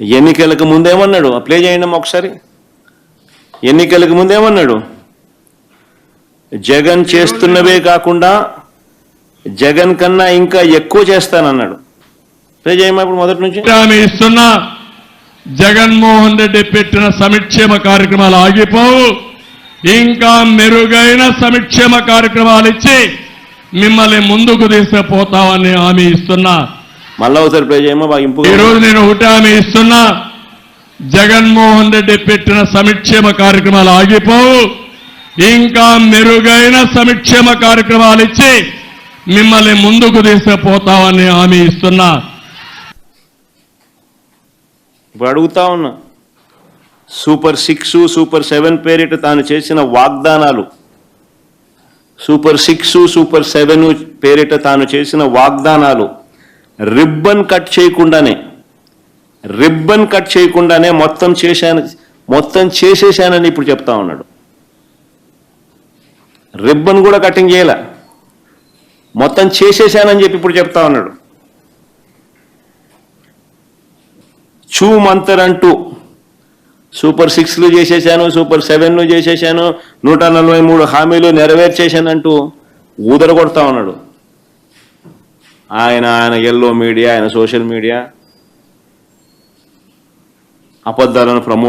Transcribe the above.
ఎన్నికలకు ముందేమన్నాడు? అప్లై చేయండి ఒకసారి. ఎన్నికలకు ముందేమన్నాడు? జగన్ చేస్తున్నవే కాకుండా జగన్ కన్నా ఇంకా ఎక్కువ చేస్తానన్నాడు. అప్లై చేయమ్మా ఇప్పుడు మొదటి నుంచి. హామీ ఇస్తున్నా. జగన్మోహన్ రెడ్డి పెట్టిన సంక్షేమ కార్యక్రమాలు ఆగిపోవు. ఇంకా మెరుగైన సంక్షేమ కార్యక్రమాలు ఇచ్చి మిమ్మల్ని ముందుకు తీసుకుపోతామని హామీ ఇస్తున్నా. మళ్ళా ఒకసారి ప్లే చేయమ్మా బాగా ఇంపు ఈ రోజు నేను ఒకటి హామీ ఇస్తున్నా జగన్మోహన్ రెడ్డి పెట్టిన సంక్షేమ కార్యక్రమాలు ఆగిపోవు. ఇంకా మెరుగైన సంక్షేమ కార్యక్రమాలు ఇచ్చి మిమ్మల్ని ముందుకు తీసుకుపోతామని హామీ ఇస్తున్నా. ఇప్పుడు అడుగుతా ఉన్నా సూపర్ సిక్స్ సూపర్ సెవెన్ పేరిట తాను చేసిన వాగ్దానాలు సూపర్ సిక్స్ సూపర్ సెవెన్ పేరిట తాను చేసిన వాగ్దానాలు రిబ్బన్ కట్ చేయకుండానే రిబ్బన్ కట్ చేయకుండానే మొత్తం చేశాను మొత్తం చేసేసానని ఇప్పుడు చెప్తా ఉన్నాడు. రిబ్బన్ కూడా కటింగ్ చేయలే? మొత్తం చేసేసానని చెప్పి ఇప్పుడు చెప్తా ఉన్నాడు. చూమంతర్ అంటూ సూపర్ సిక్స్లు చేసేసాను సూపర్ సెవెన్లు చేసేసాను నూట నలభై మూడు హామీలు నెరవేర్చేశానంటూ ఊదర కొడతా ఉన్నాడు. ఆయన ఆయన ఎల్లో మీడియా ఆయన సోషల్ మీడియా అబద్ధాలను ప్రమోట్